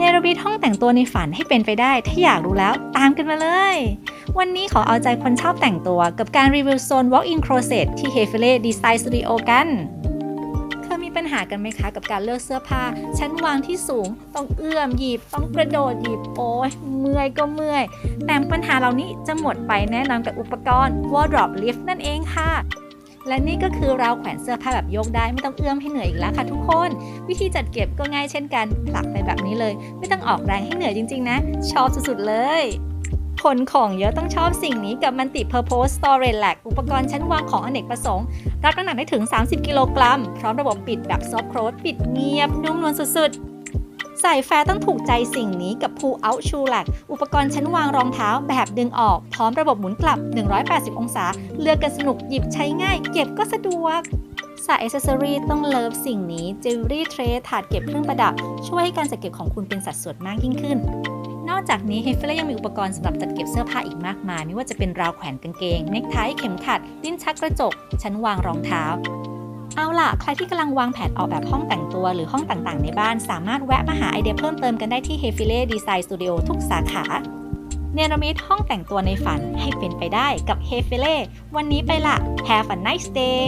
เนรมิตห้องแต่งตัวในฝันให้เป็นไปได้ ถ้าอยากรู้แล้วตามกันมาเลย วันนี้ขอเอาใจคนชอบแต่งตัวกับการรีวิวโซน Walk-in Closet ที่ h e f e l e Design Studio กันเคยมีปัญหากันไหมคะกับการเลือกเสื้อผ้า ชั้นวางที่สูง ต้องเอื้อมหยิบ ต้องกระโดดหยิบ โอ้ยเมื่อยก็เมื่อย แต่ปัญหาเหล่านี้จะหมดไปแน่นอนกับอุปกรณ์ Wardrobe Lift นั่นเองค่ะ และนี่ก็คือราวแขวนเสื้อผ้าแบบยกได้ไม่ต้องเอื้อมให้เหนื่อยอีกแล้วค่ะทุกคน วิธีจัดเก็บก็ง่ายเช่นกันผลักไปแบบนี้เลย ไม่ต้องออกแรงให้เหนื่อยจริง ๆ นะ ชอบสุดๆเลยคนของเยอะต้องชอบสิ่งนี้กับมันติ Purpose Storage Rack อุปกรณ์ชั้นวางของอเนกประสงค์ รับน้ำหนักได้ถึง 30 กิโลกรัม พร้อมระบบปิดแบบซอฟต์โคลสปิดเงียบนุ่มนวลสุดๆ ใส่แฟร์ต้องถูกใจสิ่งนี้กับ Pull Out Shoe Rack อุปกรณ์ชั้นวางรองเท้าแบบดึงออก พร้อมระบบหมุนกลับ 180 องศา เลือกกันสนุกหยิบใช้ง่าย เก็บก็สะดวกสายอ c เซสซอรีต้องเลิฟสิ่งนี้จิวเวลรี่เทรถาดเก็บเครื่องประดับ ช่วยให้การจัดเก็บของคุณเป็นสัดส่วนมากยิ่งขึ้น นอกจากนี้เฮฟเฟลยังมีอุปกรณ์สำหรับจัดเก็บเสื้อผ้าอีกมากมาย ไม่ว่าจะเป็นราวแขวนกางเกง เนคไทเข็มขัด ลิ้นชักกระจก ชั้นวางรองเท้า เอาล่ะ ใครที่กำลังวางแผนออกแบบห้องแต่งตัวหรือห้องต่างๆ ในบ้าน สามารถแวะมาหาไอเดียเพิ่มเติมกันได้ที่ h e f i l e Design Studio ทุกสาขาเนรมิตห้องแต่งตัวในฝันให้เป็นไปได้กับ h e f i l e วันนี้ไปละ Have a nice day